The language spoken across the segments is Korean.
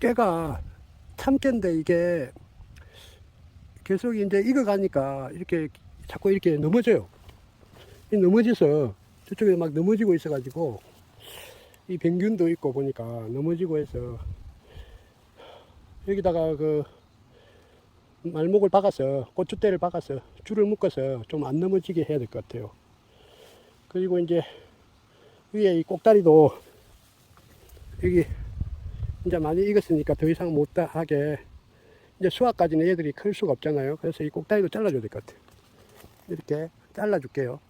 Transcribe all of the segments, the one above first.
깨가 참깨인데 이게 계속 이제 익어가니까 이렇게 자꾸 이렇게 넘어져요. 이 넘어져서 저쪽에 막 넘어지고 있어가지고 이 병균도 있고 보니까 넘어지고 해서 여기다가 그 말목을 박아서 고추대를 박아서 줄을 묶어서 좀 안 넘어지게 해야 될 것 같아요. 그리고 이제 위에 이 꼭다리도 여기 이제 많이 익었으니까 더 이상 못 하게 이제 수확까지는 얘들이 클 수가 없잖아요. 그래서 이 꼭다리도 잘라줘야 될 것 같아요. 이렇게 잘라줄게요.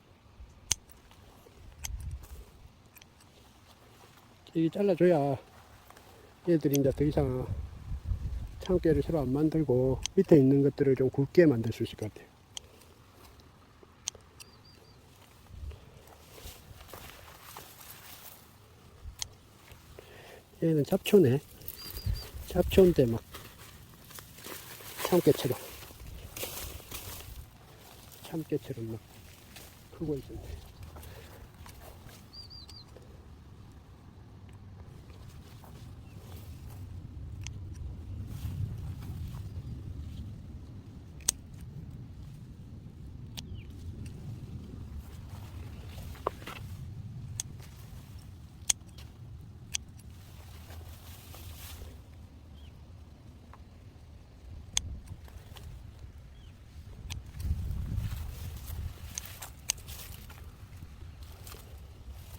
이 잘라줘야 얘들이 이제 더 이상 참깨를 새로 안 만들고 밑에 있는 것들을 좀 굵게 만들 수 있을 것 같아요. 얘는 잡초네. 잡초인데 막 참깨처럼 참깨처럼 막 크고 있었네.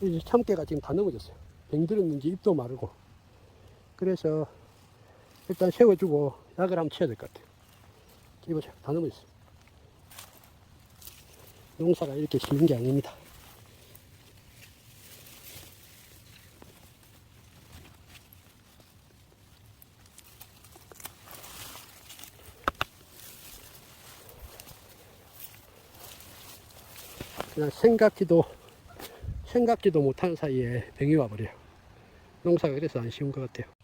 이제 참깨가 지금 다 넘어졌어요. 병들었는지 잎도 마르고. 그래서 일단 세워주고 약을 한번 쳐야 될 것 같아요. 이보세요. 다 넘어졌어요. 농사가 이렇게 쉬운 게 아닙니다. 그냥 생각지도 생각지도 못한 사이에 병이 와버려요. 농사가 그래서 안 쉬운 것 같아요.